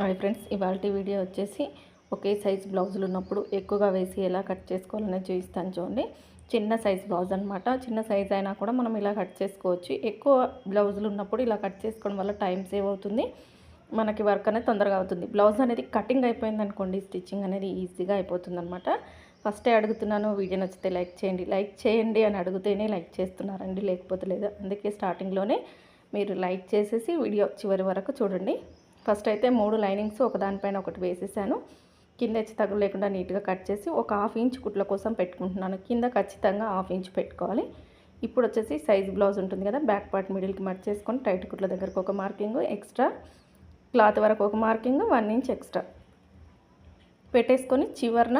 Hi friends ఇవాళ video వచ్చేసి ఒకే size బ్లౌజులు ఉన్నప్పుడు ఎక్కువగా వేసి ఎలా కట్ చేసుకోవాలనే చూపిస్తాను చూడండి. చిన్న సైజ్ బ్లౌజ్ అనమాట చిన్న సైజ్ అయినా కూడా మనం ఇలా కట్ చేసుకోవచ్చు. ఎక్కువ బ్లౌజులు ఉన్నప్పుడు ఇలా కట్ చేసుకోవడం వల్ల టైం సేవ్ అవుతుంది. మనకి వర్క్ అనేది తొందరగా అవుతుంది. బ్లౌజ్ అనేది కటింగ్ అయిపోయింది అనుకోండి స్టిచ్చింగ్ అనేది ఈజీగా అయిపోతుంది అనమాట ఫస్టే అడుగుతున్నాను వీడియో నచ్చితే లైక్ చేయండి. లైక్ చేయండి అని అడిగితేనే లైక్ చేస్తున్నారండి లేకపోతే లేదు. అందుకే స్టార్టింగ్లోనే మీరు లైక్ చేసేసి వీడియో చివరి వరకు చూడండి. ఫస్ట్ అయితే మూడు లైనింగ్స్ ఒకదానిపైన ఒకటి వేసేసాను. కింద వచ్చి తగులు లేకుండా నీట్గా కట్ చేసి ఒక హాఫ్ ఇంచ్ కుట్ల కోసం పెట్టుకుంటున్నాను. కింద ఖచ్చితంగా హాఫ్ ఇంచ్ పెట్టుకోవాలి. ఇప్పుడు వచ్చేసి సైజ్ బ్లౌజ్ ఉంటుంది కదా బ్యాక్ పార్ట్ మిడిల్కి మట్ చేసుకొని టైట్ కుట్ల దగ్గరకు ఒక మార్కింగ్ ఎక్స్ట్రా క్లాత్ వరకు ఒక మార్కింగ్ వన్ ఇంచ్ ఎక్స్ట్రా. పెట్టేసుకొని చివరన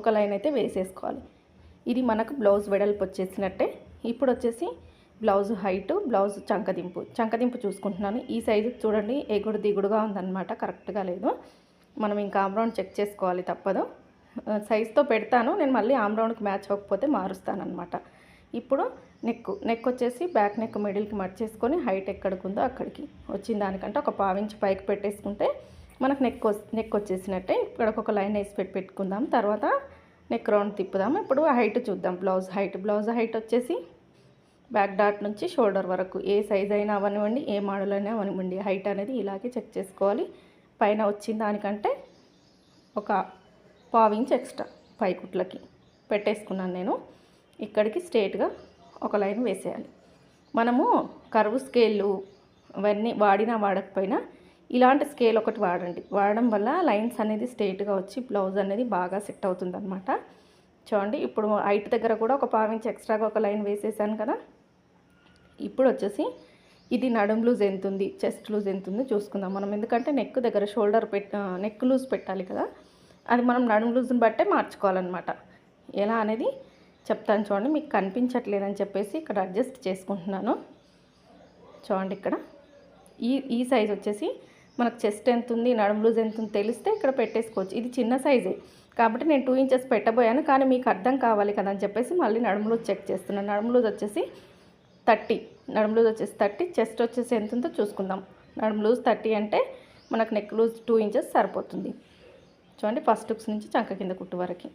ఒక లైన్ అయితే వేసేసుకోవాలి. ఇది మనకు బ్లౌజ్ వెడల్పు వచ్చేసినట్టే. ఇప్పుడు వచ్చేసి బ్లౌజ్ హైట్ బ్లౌజ్ చంకదింపు. చంకదింపు చూసుకుంటున్నాను. ఈ సైజు చూడండి ఎగుడు దిగుడుగా ఉందన్నమాట. కరెక్ట్గా లేదు. మనం ఇంకా ఆమ్రౌండ్ చెక్ చేసుకోవాలి తప్పదు. సైజ్తో పెడతాను. నేను మళ్ళీ ఆమ్రౌండ్కి మ్యాచ్ అవ్వకపోతే మారుస్తాను అనమాట ఇప్పుడు నెక్ నెక్ వచ్చేసి బ్యాక్ నెక్ మిడిల్కి మట్ చేసుకొని హైట్ ఎక్కడికి అక్కడికి. వచ్చిన దానికంటే ఒక పావించి పైకి పెట్టేసుకుంటే మనకు నెక్ నెక్ వచ్చేసినట్టే. ఇక్కడ ఒక లైన్ వేసి పెట్టి పెట్టుకుందాం. తర్వాత నెక్ రౌండ్ తిప్పుదాం. ఇప్పుడు హైట్ చూద్దాం. బ్లౌజ్ హైట్ బ్లౌజ్ హైట్ వచ్చేసి బ్యాక్ డాట్ నుంచి షోల్డర్ వరకు ఏ సైజ్ అయినా అవనివ్వండి ఏ మోడల్ అయినా అవనివ్వండి. హైట్ అనేది ఇలాగే చెక్ చేసుకోవాలి. పైన వచ్చిన దానికంటే ఒక పావు ఇంచ్ ఎక్స్ట్రా పైకుట్లకి పెట్టేసుకున్నాను నేను. ఇక్కడికి స్ట్రేట్గా ఒక లైన్ వేసేయాలి. మనము కరువు స్కేళ్ళు అవన్నీ వాడినా వాడకపోయినా ఇలాంటి స్కేల్ ఒకటి వాడండి. వాడడం వల్ల లైన్స్ అనేది స్ట్రేట్గా వచ్చి బ్లౌజ్ అనేది బాగా సెట్ అవుతుందనమాట చూడండి ఇప్పుడు హైట్ దగ్గర కూడా ఒక పావించి ఎక్స్ట్రాగా ఒక లైన్ వేసేసాను కదా. ఇప్పుడు వచ్చేసి ఇది నడుం లూజ్ ఎంత ఉంది చెస్ట్ లూజ్ ఎంత ఉంది చూసుకుందాం. మనం ఎందుకంటే నెక్ దగ్గర షోల్డర్ పెట్ నెక్ లూజ్ పెట్టాలి కదా. అది మనం నడుం లూజ్ని బట్టే మార్చుకోవాలన్నమాట. ఎలా అనేది చెప్తాను చూడండి. మీకు కనిపించట్లేదని చెప్పేసి ఇక్కడ అడ్జస్ట్ చేసుకుంటున్నాను. చూడండి ఇక్కడ. ఈ ఈ సైజ్ వచ్చేసి మనకు చెస్ట్ ఎంత ఉంది నడుం లూజ్ ఎంత ఉంది తెలిస్తే ఇక్కడ పెట్టేసుకోవచ్చు. ఇది చిన్న సైజే. కాబట్టి నేను టూ ఇంచెస్ పెట్టబోయాను. కానీ మీకు అర్థం కావాలి కదా అని చెప్పేసి మళ్ళీ నడుము లూజ్ చెక్ చేస్తున్నాను. నడుము లూజ్ వచ్చేసి థర్టీ. నడుము లూజ్ వచ్చేసి థర్టీ చెస్ట్ వచ్చేసి ఎంత ఉందో చూసుకుందాం. నడుము లూజ్ థర్టీ అంటే మనకు నెక్ లూజ్ టూ ఇంచెస్ సరిపోతుంది. చూడండి ఫస్ట్ హుక్స్ నుంచి చంక కింద కుట్టు వరకు.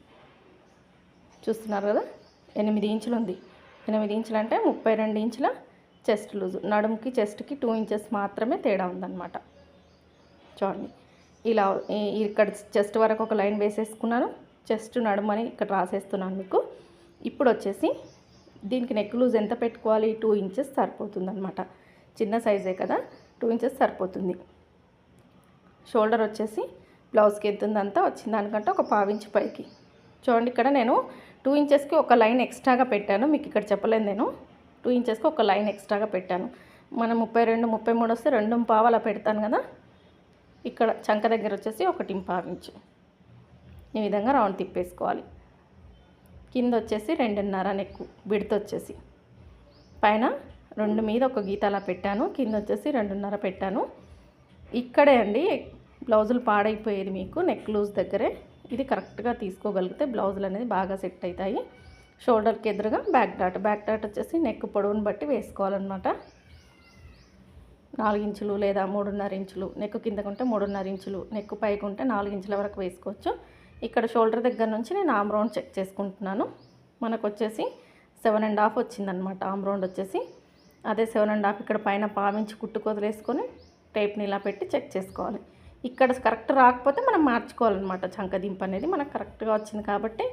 చూస్తున్నారు కదా? ఎనిమిది ఇంచులు ఉంది. ఎనిమిది ఇంచులు అంటే ముప్పై రెండు ఇంచుల చెస్ట్ లూజ్. నడుముకి చెస్ట్కి టూ ఇంచెస్ మాత్రమే తేడా ఉందన్నమాట. చూడండి ఇలా ఇక్కడ చెస్ట్ వరకు ఒక లైన్ వేసేసుకున్నాను. చెస్ట్ నడుమని ఇక్కడ రాసేస్తున్నాను మీకు. ఇప్పుడు వచ్చేసి దీనికి నెక్ లూజ్ ఎంత పెట్టుకోవాలి? టూ ఇంచెస్ సరిపోతుంది అనమాట చిన్న సైజే కదా? టూ ఇంచెస్ సరిపోతుంది. షోల్డర్ వచ్చేసి బ్లౌజ్కి ఎత్తుందంతా వచ్చిన దానికంటే ఒక పావించి పైకి. చూడండి ఇక్కడ నేను టూ ఇంచెస్కి ఒక లైన్ ఎక్స్ట్రాగా పెట్టాను. మీకు ఇక్కడ చెప్పలేదు నేను. టూ ఇంచెస్కి ఒక లైన్ ఎక్స్ట్రాగా పెట్టాను. మనం ముప్పై రెండు ముప్పై మూడు వస్తే రెండు పావు అలా పెడతాను కదా? ఇక్కడ చంక దగ్గర వచ్చేసి ఒకటి పావించు ఈ విధంగా రౌండ్ తిప్పేసుకోవాలి. కింద వచ్చేసి రెండున్నర నెక్కు విడత వచ్చేసి పైన రెండు మీద ఒక గీత అలా పెట్టాను కింద వచ్చేసి రెండున్నర పెట్టాను. ఇక్కడే అండి బ్లౌజులు పాడైపోయేది మీకు నెక్ లూజ్ దగ్గరే. ఇది కరెక్ట్గా తీసుకోగలిగితే బ్లౌజులు అనేది బాగా సెట్ అవుతాయి షోల్డర్కి ఎదురుగా బ్యాక్ డాట్ బ్యాక్ డాట్ వచ్చేసి నెక్ పొడవుని బట్టి వేసుకోవాలన్నమాట. నాలుగు ఇంచులు లేదా మూడున్నర ఇంచులు నెక్ కిందకుంటే మూడున్నర ఇంచులు నెక్ పైకి ఉంటే నాలుగు ఇంచుల వరకు వేసుకోవచ్చు. ఇక్కడ షోల్డర్ దగ్గర నుంచి నేను ఆమ్ రౌండ్ చెక్ చేసుకుంటున్నాను. మనకు వచ్చేసి సెవెన్ అండ్ హాఫ్ వచ్చిందనమాట ఆమ్ రౌండ్ వచ్చేసి అదే సెవెన్ అండ్ హాఫ్ ఇక్కడ పైన పావించి కుట్టుకొదిలేసుకొని టేప్ని ఇలా పెట్టి చెక్ చేసుకోవాలి. ఇక్కడ కరెక్ట్ రాకపోతే మనం మార్చుకోవాలన్నమాట. చంకదింపు అనేది మనకు కరెక్ట్గా వచ్చింది కాబట్టి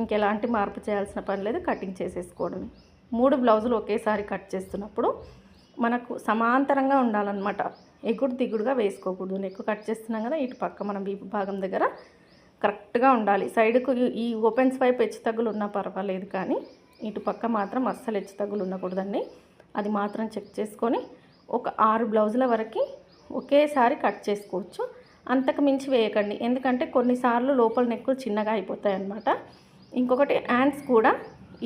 ఇంకెలాంటి మార్పు చేయాల్సిన పని లేదు కటింగ్ చేసేసుకోవడం మూడు బ్లౌజులు ఒకేసారి కట్ చేస్తున్నప్పుడు మనకు సమాంతరంగా ఉండాలన్నమాట. ఎగుడు దిగుడుగా వేసుకోకూడదు. ఎక్కువ కట్ చేస్తున్నాం కదా ఇటు పక్క మనం వీపు భాగం దగ్గర కరెక్ట్గా ఉండాలి. సైడ్కు ఈ ఓపెన్స్ వైపు హెచ్చు తగ్గులు ఉన్నా పర్వాలేదు కానీ ఇటు పక్క మాత్రం అస్సలు హెచ్చు తగ్గులు ఉండకూడదండి. అది మాత్రం చెక్ చేసుకొని ఒక ఆరు బ్లౌజుల వరకు ఒకేసారి కట్ చేసుకోవచ్చు. అంతకు మించి వేయకండి. ఎందుకంటే కొన్నిసార్లు లోపల నెక్కులు చిన్నగా అయిపోతాయి అన్నమాట ఇంకొకటి హ్యాండ్స్ కూడా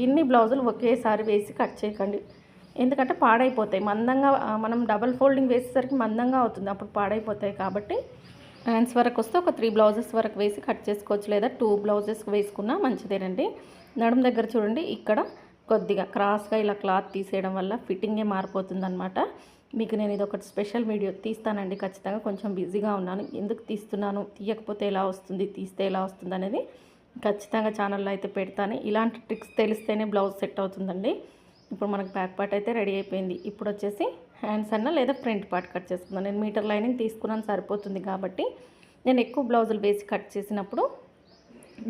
ఇన్ని బ్లౌజులు ఒకేసారి వేసి కట్ చేయకండి. ఎందుకంటే పాడైపోతాయి. మందంగా మనం డబల్ ఫోల్డింగ్ వేసేసరికి మందంగా అవుతుంది. అప్పుడు పాడైపోతాయి కాబట్టి హ్యాండ్స్ వరకు వస్తే ఒక త్రీ బ్లౌజెస్ వరకు వేసి కట్ చేసుకోవచ్చు లేదా టూ బ్లౌజెస్ వేసుకున్నా మంచిదేనండి. నడుము దగ్గర చూడండి ఇక్కడ కొద్దిగా క్రాస్గా ఇలా క్లాత్ తీసేయడం వల్ల ఫిట్టింగే మారిపోతుంది అనమాట మీకు నేను ఇది ఒకటి స్పెషల్ వీడియో తీస్తానండి ఖచ్చితంగా కొంచెం బిజీగా ఉన్నాను. ఎందుకు తీస్తున్నాను తీయకపోతే ఎలా వస్తుంది తీస్తే ఎలా వస్తుంది అనేది ఖచ్చితంగా ఛానల్లో అయితే పెడతాను. ఇలాంటి ట్రిక్స్ తెలిస్తేనే బ్లౌజ్ సెట్ అవుతుందండి. ఇప్పుడు మనకు బ్యాక్ పార్ట్ అయితే రెడీ అయిపోయింది. ఇప్పుడు వచ్చేసి హ్యాండ్స్ అన్న లేదా ఫ్రంట్ పార్ట్ కట్ చేసుకుందాం. నేను మీటర్ లైనింగ్ తీసుకున్నాను సరిపోతుంది కాబట్టి నేను ఎక్కువ బ్లౌజులు వేసి కట్ చేసినప్పుడు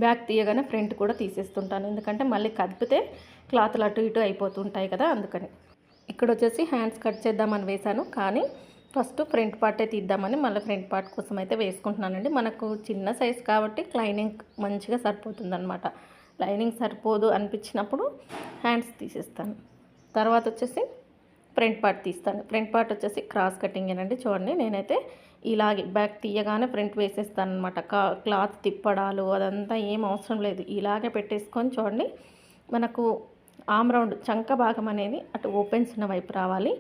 బ్యాక్ తీయగానే ఫ్రంట్ కూడా తీసేస్తుంటాను. ఎందుకంటే మళ్ళీ కదిపితే క్లాత్లు అటు ఇటు అయిపోతుంటాయి కదా అందుకని. ఇక్కడ వచ్చేసి హ్యాండ్స్ కట్ చేద్దామని వేశాను కానీ ఫస్ట్ ఫ్రంట్ పార్టే తీద్దామని మళ్ళీ ఫ్రంట్ పార్ట్ కోసం అయితే వేసుకుంటున్నానండి. మనకు చిన్న సైజ్ కాబట్టి లైనింగ్ మంచిగా సరిపోతుంది అనమాట లైనింగ్ సరిపోదు అనిపించినప్పుడు హ్యాండ్స్ తీసేస్తాను. తర్వాత వచ్చేసి ఫ్రంట్ పార్ట్ తీస్తాను. ఫ్రంట్ పార్ట్ వచ్చేసి క్రాస్ కటింగ్ ఏనండి చూడండి. నేనైతే ఇలాగే బ్యాక్ తీయగానే ఫ్రంట్ వేసేస్తాను అనమాట క్లాత్ తిప్పడాలు అదంతా ఏం అవసరం లేదు. ఇలాగే పెట్టేసుకొని చూడండి. మనకు ఆమ్ రౌండ్ చంక భాగం అనేది అటు ఓపెన్స్ ఉన్న వైపు రావాలి.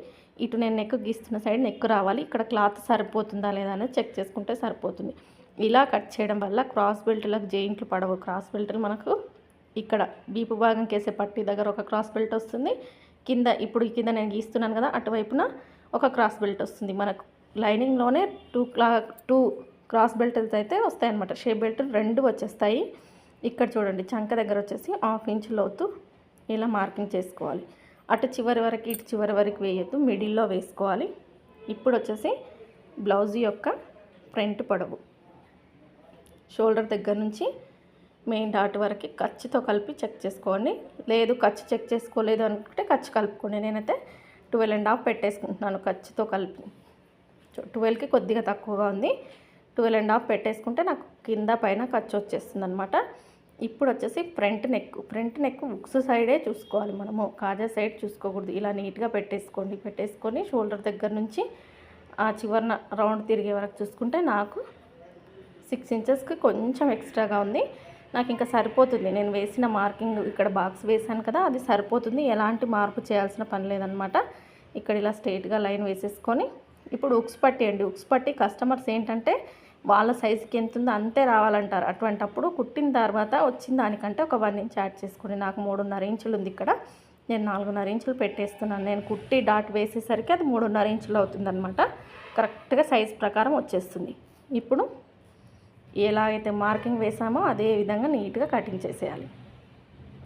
ఇటు నేను నెక్ గీస్తున్న సైడ్ నెక్ రావాలి. ఇక్కడ క్లాత్ సరిపోతుందా లేదా అనేది చెక్ చేసుకుంటే సరిపోతుంది. ఇలా కట్ చేయడం వల్ల క్రాస్ బెల్ట్లకు జెయింట్లు పడవు. క్రాస్ బెల్ట్లు మనకు ఇక్కడ బీపు భాగం కేసే పట్టి దగ్గర ఒక క్రాస్ బెల్ట్ వస్తుంది. కింద ఇప్పుడు కింద నేను గీస్తున్నాను కదా అటువైపున ఒక క్రాస్ బెల్ట్ వస్తుంది. మనకు లైనింగ్లోనే టూ క్లా టూ క్రాస్ బెల్ట్స్ అయితే వస్తాయి అనమాట షేప్ బెల్ట్ రెండు వచ్చేస్తాయి. ఇక్కడ చూడండి చంక దగ్గర వచ్చేసి హాఫ్ ఇంచ్ లోతు ఇలా మార్కింగ్ చేసుకోవాలి. అటు చివరి వరకు ఇటు చివరి వరకు వేయద్దు మిడిల్లో వేసుకోవాలి. ఇప్పుడు వచ్చేసి బ్లౌజ్ యొక్క ఫ్రంట్ పొడవు. షోల్డర్ దగ్గర నుంచి మెయిన్ డాట్ వరకు ఖర్చుతో కలిపి చెక్ చేసుకోండి. లేదు ఖర్చు చెక్ చేసుకోలేదు అనుకుంటే ఖర్చు కలుపుకోండి. నేనైతే ట్వెల్వ్ అండ్ హాఫ్ పెట్టేసుకుంటున్నాను ఖర్చుతో కలిపి. ట్వెల్వ్కి కొద్దిగా తక్కువగా ఉంది. ట్వెల్వ్ అండ్ హాఫ్ పెట్టేసుకుంటే నాకు కింద పైన ఖర్చు వచ్చేస్తుంది అనమాట ఇప్పుడు వచ్చేసి ఫ్రంట్ నెక్ ఫ్రంట్ నెక్ ఉక్స్ సైడే చూసుకోవాలి మనము. కాజా సైడ్ చూసుకోకూడదు. ఇలా నీట్గా పెట్టేసుకోండి పెట్టేసుకొని షోల్డర్ దగ్గర నుంచి ఆ చివరన రౌండ్ తిరిగే వరకు చూసుకుంటే నాకు సిక్స్ ఇంచెస్కి కొంచెం ఎక్స్ట్రాగా ఉంది. నాకు ఇంకా సరిపోతుంది. నేను వేసిన మార్కింగ్ ఇక్కడ బాక్స్ వేసాను కదా అది సరిపోతుంది. ఎలాంటి మార్పు చేయాల్సిన పని లేదనమాట. ఇక్కడ ఇలా స్ట్రైట్గా లైన్ వేసేసుకొని ఇప్పుడు ఉక్స్ పట్టి అండి. ఉక్స్ పట్టి కస్టమర్స్ ఏంటంటే వాళ్ళ సైజుకి ఎంత ఉందో అంతే రావాలంటారు. అటువంటప్పుడు కుట్టిన తర్వాత వచ్చిన దానికంటే ఒక వన్ ఇంచ్ యాడ్ చేసుకుని నాకు మూడున్నర ఇంచులు ఉంది ఇక్కడ. నేను నాలుగున్నర ఇంచులు పెట్టేస్తున్నాను. నేను కుట్టి డాట్ వేసేసరికి అది మూడున్నర ఇంచులు అవుతుందన్నమాట కరెక్ట్గా సైజ్ ప్రకారం వచ్చేస్తుంది. ఇప్పుడు ఎలా అయితే మార్కింగ్ వేసామో అదే విధంగా నీట్గా కటింగ్ చేసేయాలి.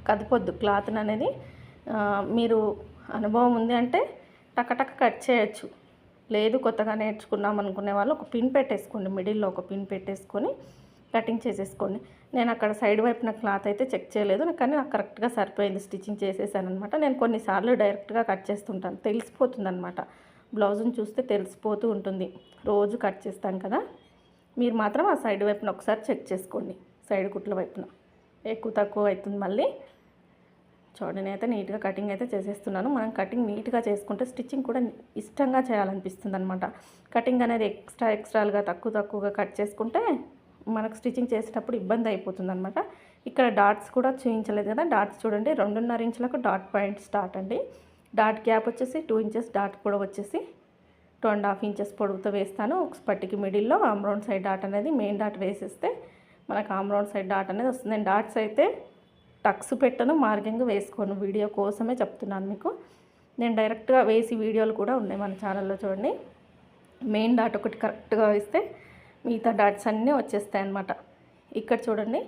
కదిపొద్దు. క్లాత్ అనేది మీరు అనుభవం ఉంది అంటే టక్కటక్క కట్ చేయొచ్చు. లేదు కొత్తగా నేర్చుకున్నాం అనుకునే వాళ్ళు ఒక పిన్ పెట్టేసుకోండి. మిడిల్లో ఒక పిన్ పెట్టేసుకొని కటింగ్ చేసేసుకోండి. నేను అక్కడ సైడ్ వైపున క్లాత్ అయితే చెక్ చేయలేదు కానీ నాకు కరెక్ట్గా సరిపోయింది. స్టిచ్చింగ్ చేసేసాను అనమాట నేను కొన్నిసార్లు డైరెక్ట్గా కట్ చేస్తుంటాను. తెలిసిపోతుంది అనమాట బ్లౌజ్ని చూస్తే తెలిసిపోతూ ఉంటుంది. రోజు కట్ చేస్తాను కదా. మీరు మాత్రం ఆ సైడ్ వైపున ఒకసారి చెక్ చేసుకోండి. సైడ్ కుట్ల వైపున. ఎక్కువ తక్కువ అవుతుంది మళ్ళీ. చూడండి నేనైతే నీట్గా కటింగ్ అయితే చేసేస్తున్నాను. మనం కటింగ్ నీట్గా చేసుకుంటే స్టిచ్చింగ్ కూడా ఇష్టంగా చేయాలనిపిస్తుంది అనమాట కటింగ్ అనేది ఎక్స్ట్రా ఎక్స్ట్రాలుగా తక్కువ తక్కువగా కట్ చేసుకుంటే మనకు స్టిచ్చింగ్ చేసేటప్పుడు ఇబ్బంది అయిపోతుంది అనమాట ఇక్కడ డాట్స్ కూడా చూపించలేదు కదా. డాట్స్ చూడండి రెండున్నర ఇంచులకు డాట్ పాయింట్ స్టార్ట్ అండి. డాట్ గ్యాప్ వచ్చేసి టూ ఇంచెస్ డాట్ కూడా వచ్చేసి టూ అండ్ హాఫ్ ఇంచెస్ పొడవుతో వేస్తాను. ఒక పట్టికి మిడిల్లో ఆమ్రౌండ్ సైడ్ డాట్ అనేది మెయిన్ డాట్ వేసేస్తే మనకు ఆమ్రౌండ్ సైడ్ డాట్ అనేది వస్తుంది. నేను డాట్స్ అయితే టక్స్ పెట్టను మార్కింగ్ వేసుకోను. వీడియో కోసమే చెప్తున్నాను మీకు. నేను డైరెక్ట్గా వేసి వీడియోలు కూడా ఉన్నాయి మన ఛానల్లో చూడండి. మెయిన్ డాట్ ఒకటి కరెక్ట్గా వేస్తే మిగతా డాట్స్ అన్నీ వచ్చేస్తాయి అన్నమాట ఇక్కడ చూడండి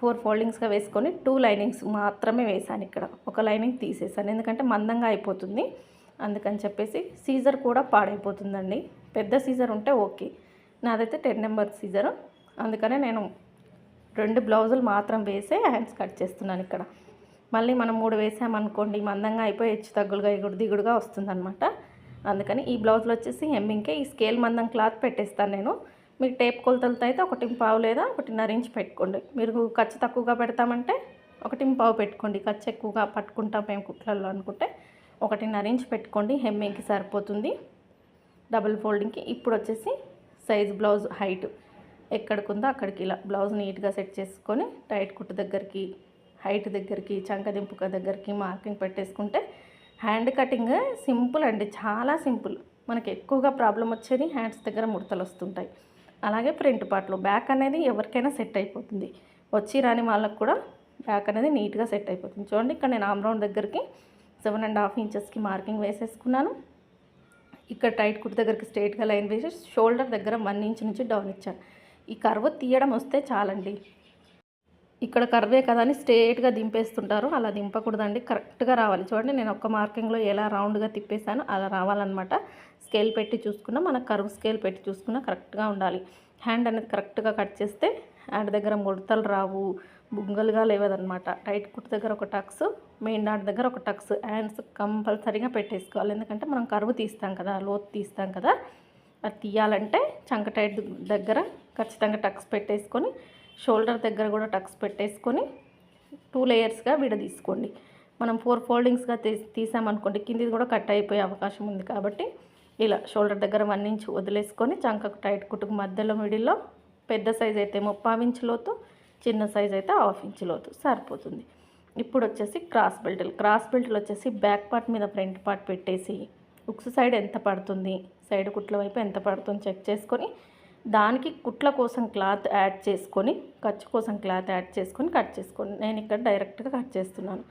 ఫోర్ ఫోల్డింగ్స్గా వేసుకొని టూ లైనింగ్స్ మాత్రమే వేసాను ఇక్కడ. ఒక లైనింగ్ తీసేసాను ఎందుకంటే మందంగా అయిపోతుంది. అందుకని చెప్పేసి సీజర్ కూడా పాడైపోతుందండి. పెద్ద సీజర్ ఉంటే ఓకే. నాదైతే టెన్ నెంబర్ సీజర్. అందుకనే నేను రెండు బ్లౌజులు మాత్రం వేసే హ్యాండ్స్ కట్ చేస్తున్నాను ఇక్కడ. మళ్ళీ మనం మూడు వేసామనుకోండి మందంగా అయిపోయి హెచ్చు తగ్గులుగా ఎగుడు దిగుడుగా వస్తుందన్నమాట. అందుకని ఈ బ్లౌజ్లో వచ్చేసి హెమ్మింగ్కే ఈ స్కేల్ మందం క్లాత్ పెట్టేస్తాను నేను. మీకు టేప్ కొలతలతో అయితే ఒకటి పావు లేదా ఒకటిన్నర ఇంచ్ పెట్టుకోండి. మీరు ఖర్చు తక్కువగా పెడతామంటే ఒకటి పావు పెట్టుకోండి. ఖర్చు ఎక్కువగా పట్టుకుంటాం మేము కుట్లలో అనుకుంటే. ఒకటిన్నర ఇంచ్ పెట్టుకోండి హెమ్మింగ్కి సరిపోతుంది. డబుల్ ఫోల్డింగ్కి ఇప్పుడు వచ్చేసి సైజ్ బ్లౌజ్ హైట్ ఎక్కడికి ఉందో అక్కడికి ఇలా బ్లౌజ్ నీట్గా సెట్ చేసుకొని టైట్ కుట్టు దగ్గరికి హైట్ దగ్గరికి చంకదింపుక దగ్గరికి మార్కింగ్ పెట్టేసుకుంటే హ్యాండ్ కటింగ్ సింపుల్ అండి చాలా సింపుల్. మనకి ఎక్కువగా ప్రాబ్లం వచ్చేది హ్యాండ్స్ దగ్గర ముడతలు వస్తుంటాయి. అలాగే ఫ్రంట్ పార్ట్లో బ్యాక్ అనేది ఎవరికైనా సెట్ అయిపోతుంది. వచ్చి రాని వాళ్ళకు కూడా బ్యాక్ అనేది నీట్గా సెట్ అయిపోతుంది. చూడండి ఇక్కడ నేను ఆమ్రౌండ్ దగ్గరికి సెవెన్ అండ్ హాఫ్ ఇంచెస్కి మార్కింగ్ వేసేసుకున్నాను. ఇక్కడ టైట్ కుట్టు దగ్గరికి స్ట్రైట్గా లైన్ వేసి షోల్డర్ దగ్గర వన్ ఇంచ్ నుంచి డౌన్ ఇచ్చాను. ఈ కర్వ్ తీయడం వస్తే చాలండి. ఇక్కడ కర్వే కదా అని స్ట్రేట్గా దింపేస్తుంటారు. అలా దింపకూడదండి. కరెక్ట్గా రావాలి. చూడండి నేను ఒక్క మార్కింగ్లో ఎలా రౌండ్గా తిప్పేసాను అలా రావాలన్నమాట. స్కేల్ పెట్టి చూసుకున్నా మన కర్వ్ స్కేల్ పెట్టి చూసుకున్నా కరెక్ట్గా ఉండాలి. హ్యాండ్ అనేది కరెక్ట్గా కట్ చేస్తే హ్యాండ్ దగ్గర ముడతలు రావు. బుంగలుగా లేవదనమాట టైట్ కుట్టు దగ్గర ఒక టక్స్ మెయిన్ డాట్ దగ్గర ఒక టక్స్ హ్యాండ్స్ కంపల్సరీగా పెట్టేసుకోవాలి. ఎందుకంటే మనం కరువు తీస్తాం కదా లోతు తీస్తాం కదా అది తీయాలంటే చంక టైట్ దగ్గర ఖచ్చితంగా టక్స్ పెట్టేసుకొని షోల్డర్ దగ్గర కూడా టక్స్ పెట్టేసుకొని టూ లేయర్స్గా విడదీసుకోండి. మనం ఫోర్ ఫోల్డింగ్స్గా తీ తీసామనుకోండి కిందిది కూడా కట్ అయిపోయే అవకాశం ఉంది కాబట్టి ఇలా షోల్డర్ దగ్గర వన్ ఇంచ్ వదిలేసుకొని చంకకు టైట్ కుట్టుకు మధ్యలో మిడిల్లో పెద్ద సైజ్ అయితే ముప్పావు లోతు చిన్న సైజ్ అయితే హాఫ్ ఇంచ్ లోతు సరిపోతుంది. ఇప్పుడు వచ్చేసి క్రాస్ బెల్ట్లు క్రాస్ బెల్ట్లు వచ్చేసి బ్యాక్ పార్ట్ మీద ఫ్రంట్ పార్ట్ పెట్టేసి ఉక్స్ సైడ్ ఎంత పడుతుంది సైడ్ కుట్ల వైపు ఎంత పడుతుంది చెక్ చేసుకొని దానికి కుట్ల కోసం క్లాత్ యాడ్ చేసుకొని ఖర్చు కోసం క్లాత్ యాడ్ చేసుకొని కట్ చేసుకోండి. నేను ఇక్కడ డైరెక్ట్గా కట్ చేస్తున్నాను.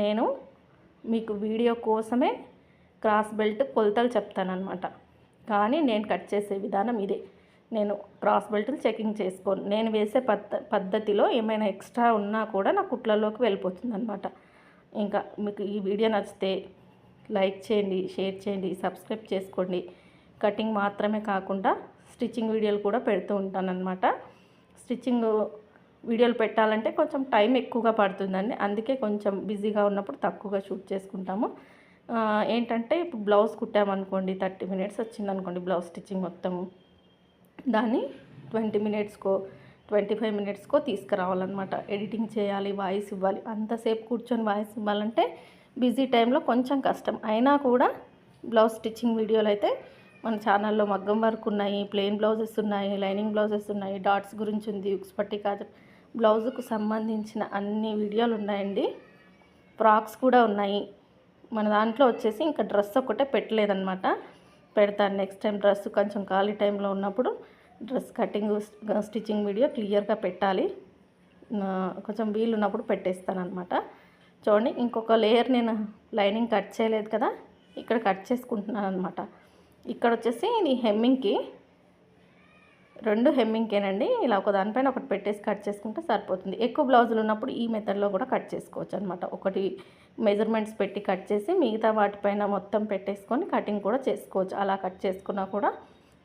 నేను మీకు వీడియో కోసమే క్రాస్ బెల్ట్ కొలతలు చెప్తానమాట కానీ నేను కట్ చేసే విధానం ఇదే. నేను క్రాస్ బెల్ట్లు చెకింగ్ చేసుకోను. నేను వేసే పద్ధ పద్ధతిలో ఏమైనా ఎక్స్ట్రా ఉన్నా కూడా నా కుట్లలోకి వెళ్ళిపోతుంది అనమాట ఇంకా మీకు ఈ వీడియో నచ్చితే లైక్ చేయండి షేర్ చేయండి సబ్స్క్రైబ్ చేసుకోండి. కటింగ్ మాత్రమే కాకుండా స్టిచ్చింగ్ వీడియోలు కూడా పెడుతూ ఉంటానన్నమాట. స్టిచ్చింగ్ వీడియోలు పెట్టాలంటే కొంచెం టైం ఎక్కువగా పడుతుందండి. అందుకే కొంచెం బిజీగా ఉన్నప్పుడు తక్కువగా షూట్ చేసుకుంటాము. ఏంటంటే ఇప్పుడు బ్లౌజ్ కుట్టామనుకోండి థర్టీ మినిట్స్ వచ్చిందనుకోండి బ్లౌజ్ స్టిచ్చింగ్ మొత్తము. దాన్ని ట్వంటీ మినిట్స్కో ట్వంటీ ఫైవ్ మినిట్స్కో తీసుకురావాలన్నమాట. ఎడిటింగ్ చేయాలి వాయిస్ ఇవ్వాలి. అంతసేపు కూర్చొని వాయిస్ ఇవ్వాలంటే బిజీ టైంలో కొంచెం కష్టం. అయినా కూడా బ్లౌజ్ స్టిచ్చింగ్ వీడియోలు అయితే మన ఛానల్లో మగ్గం వర్క్ ఉన్నాయి ప్లెయిన్ బ్లౌజెస్ ఉన్నాయి లైనింగ్ బ్లౌజెస్ ఉన్నాయి డాట్స్ గురించి ఉంది ఉక్స్ పట్టి కాజ. బ్లౌజుకు సంబంధించిన అన్ని వీడియోలు ఉన్నాయండి. ఫ్రాక్స్ కూడా ఉన్నాయి. మన దాంట్లో వచ్చేసి ఇంకా డ్రెస్ ఒకటే పెట్టలేదన్నమాట. పెడతాను నెక్స్ట్ టైం డ్రెస్ కొంచెం ఖాళీ టైంలో ఉన్నప్పుడు డ్రెస్ కటింగ్ స్టిచ్చింగ్ వీడియో క్లియర్గా పెట్టాలి. కొంచెం వీలు ఉన్నప్పుడు పెట్టేస్తాను అనమాట చూడండి ఇంకొక లేయర్ నేను లైనింగ్ కట్ చేయలేదు కదా ఇక్కడ కట్ చేసుకుంటున్నాను అనమాట ఇక్కడ వచ్చేసి ఇది హెమ్మింగ్కి రెండు హెమ్మింగ్కేనండి. ఇలా ఒక దానిపైన ఒకటి పెట్టేసి కట్ చేసుకుంటే సరిపోతుంది. ఎక్కువ బ్లౌజులు ఉన్నప్పుడు ఈ మెథడ్లో కూడా కట్ చేసుకోవచ్చు అనమాట ఒకటి మెజర్మెంట్స్ పెట్టి కట్ చేసి మిగతా వాటిపైన మొత్తం పెట్టేసుకొని కటింగ్ కూడా చేసుకోవచ్చు. అలా కట్ చేసుకున్నా కూడా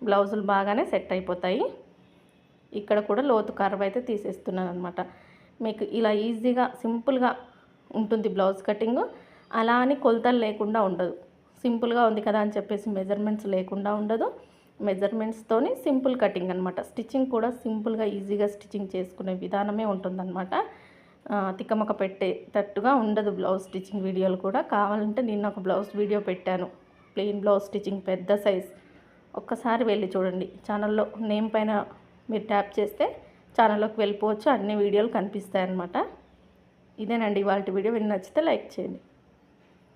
బ్లౌజులు బాగానే సెట్ అయిపోతాయి. ఇక్కడ కూడా లోతు కర్వ్ అయితే తీసేస్తున్నాను అనమాట మీకు ఇలా ఈజీగా సింపుల్గా ఉంటుంది బ్లౌజ్ కటింగ్. అలా అని కొలతలు లేకుండా ఉండదు. సింపుల్గా ఉంది కదా అని చెప్పేసి మెజర్మెంట్స్ లేకుండా ఉండదు. మెజర్మెంట్స్తోని సింపుల్ కటింగ్ అనమాట స్టిచ్చింగ్ కూడా సింపుల్గా ఈజీగా స్టిచ్చింగ్ చేసుకునే విధానమే ఉంటుందన్నమాట. తిక్కమక్క పెట్టేటట్టుగా ఉండదు బ్లౌజ్ స్టిచ్చింగ్ వీడియోలు కూడా. కావాలంటే నేను ఒక బ్లౌజ్ వీడియో పెట్టాను. ప్లెయిన్ బ్లౌజ్ స్టిచ్చింగ్ పెద్ద సైజ్. ఒక్కసారి వెళ్ళి చూడండి. ఛానల్లో నేమ్ పైన మీరు ట్యాప్ చేస్తే ఛానల్లోకి వెళ్ళిపోవచ్చు. అన్ని వీడియోలు కనిపిస్తాయి అన్నమాట ఇదేనండి వాళ్ళ వీడియో. విని నచ్చితే లైక్ చేయండి.